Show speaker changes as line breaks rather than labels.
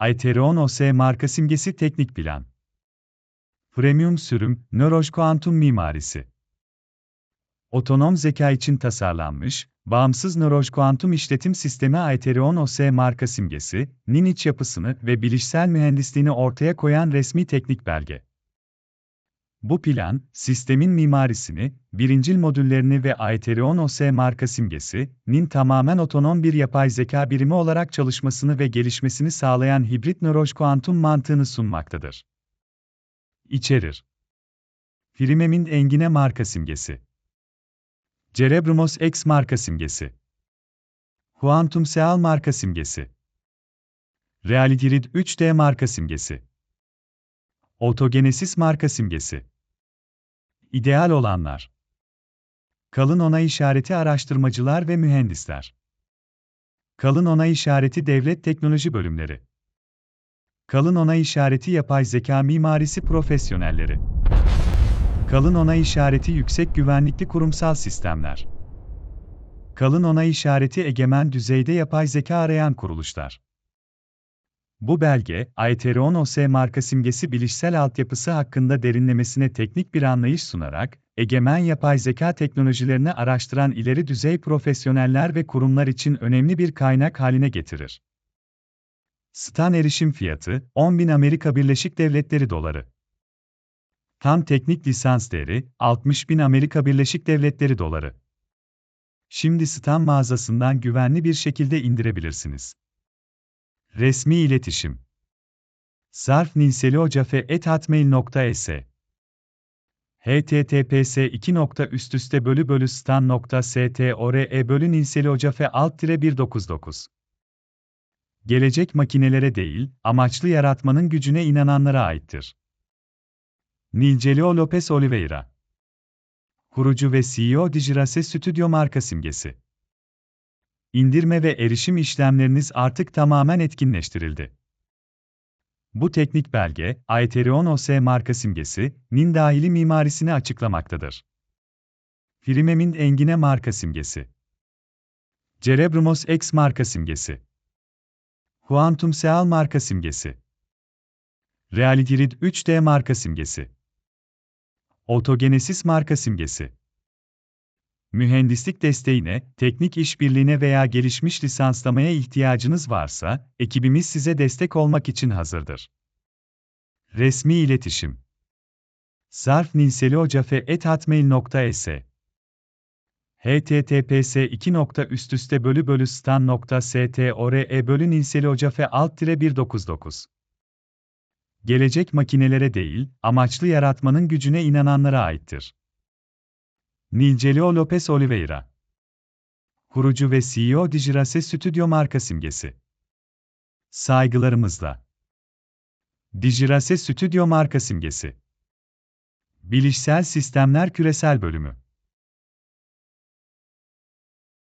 Aetheron OS marka simgesi teknik plan. Premium sürüm, Nöroj kuantum mimarisi. Otonom zeka için tasarlanmış, bağımsız Nöroj kuantum işletim sistemi Aetheron OS marka simgesi, NIN iç yapısını ve bilişsel mühendisliğini ortaya koyan resmi teknik belge. Bu plan, sistemin mimarisini, birincil modüllerini ve Aetheron OS marka simgesi, NIN tamamen otonom bir yapay zeka birimi olarak çalışmasını ve gelişmesini sağlayan hibrit nöroj kuantum mantığını sunmaktadır. İçerir. Firimemin Engine marka simgesi. Cerebrumos X marka simgesi. Quantum Seal marka simgesi. Reality 3D marka simgesi. Otogenesis marka simgesi. İdeal olanlar. Kalın onay işareti araştırmacılar ve mühendisler. Kalın onay işareti devlet teknoloji bölümleri. Kalın onay işareti yapay zeka mimarisi profesyonelleri. Kalın onay işareti yüksek güvenlikli kurumsal sistemler. Kalın onay işareti egemen düzeyde yapay zeka arayan kuruluşlar. Bu belge, Aetheron OS marka simgesi bilişsel altyapısı hakkında derinlemesine teknik bir anlayış sunarak, egemen yapay zeka teknolojilerini araştıran ileri düzey profesyoneller ve kurumlar için önemli bir kaynak haline getirir. Stan erişim fiyatı, 10.000 Amerika Birleşik Devletleri doları. Tam teknik lisans değeri, 60.000 Amerika Birleşik Devletleri doları. Şimdi Stan mağazasından güvenli bir şekilde indirebilirsiniz. Resmi iletişim. Zarf ninseliocafe.atmail.es https 2. üst bölü bölü stan.store bölü ninseliocafe alt 199 Gelecek makinelere değil, amaçlı yaratmanın gücüne inananlara aittir. Nilcelio Lopez Oliveira Kurucu ve CEO Digirase Stüdyo marka simgesi İndirme ve erişim işlemleriniz artık tamamen etkinleştirildi. Bu teknik belge, Aetheron OS marka simgesi, NIN dahili mimarisini açıklamaktadır. Firimemin Engine marka simgesi. Cerebrumos X marka simgesi. Quantum Seal marka simgesi. Reality 3D marka simgesi. Otogenesis marka simgesi mühendislik desteğine, teknik işbirliğine veya gelişmiş lisanslamaya ihtiyacınız varsa, ekibimiz size destek olmak için hazırdır. Resmi iletişim Zarf ninseliocafe.atmail.es https 2. üst üste bölü bölü stan.store bölü ninseliocafe alt 199 Gelecek makinelere değil, amaçlı yaratmanın gücüne inananlara aittir. Nilcelio Lopez Oliveira Kurucu ve CEO Digirase Stüdyo marka simgesi. Saygılarımızla. Digirase Stüdyo marka simgesi. Bilişsel Sistemler Küresel Bölümü